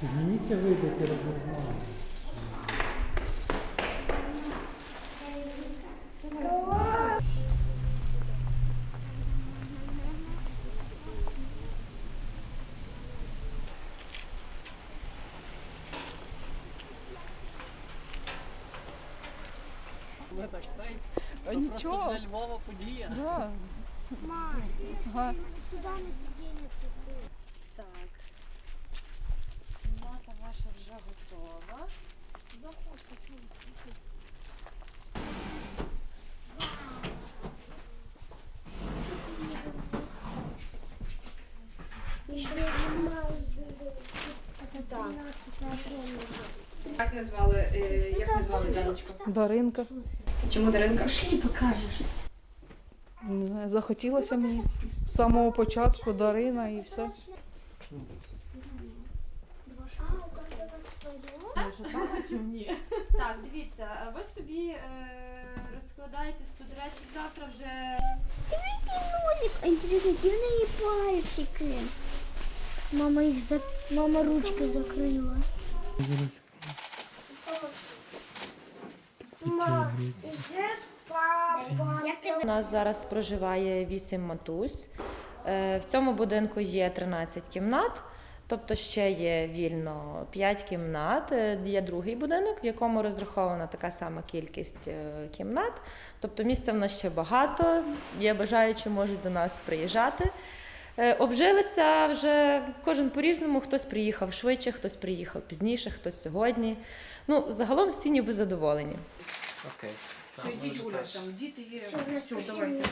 Підніміться, вийдете разом з мамою. Ми так цей. А то нічого. Просто для Львова подія. Да. Мам, Ага. сюда на сиденье цветы. Так. Як назвали, е, як назвали Даночку? Даринка. Чому Даринка? Пошли покажешь. Не знаю, захотілося мені з самого початку Дарина і все. Так, дивіться, ви собі е, розкладаєте тут речі завтра вже. Интересно, где у нее пальчики? Мама их за... Мама ручкой закрыла. Зараз Мама, здесь папа. У нас зараз проживає 8 матусь. Е, В цьому будинку є 13 кімнат, тобто ще є вільно 5 кімнат. Е, Є другий будинок, в якому розрахована така сама кількість е, кімнат. Тобто місця в нас ще багато. Є бажаючі можуть до нас приїжджати. Е, Обжилися вже кожен по-різному, хтось приїхав швидше, хтось приїхав пізніше, хтось сьогодні. Ну, загалом всі ніби задоволені. Окей. Все, йдіть гуляти, там діти є. Все, давайте.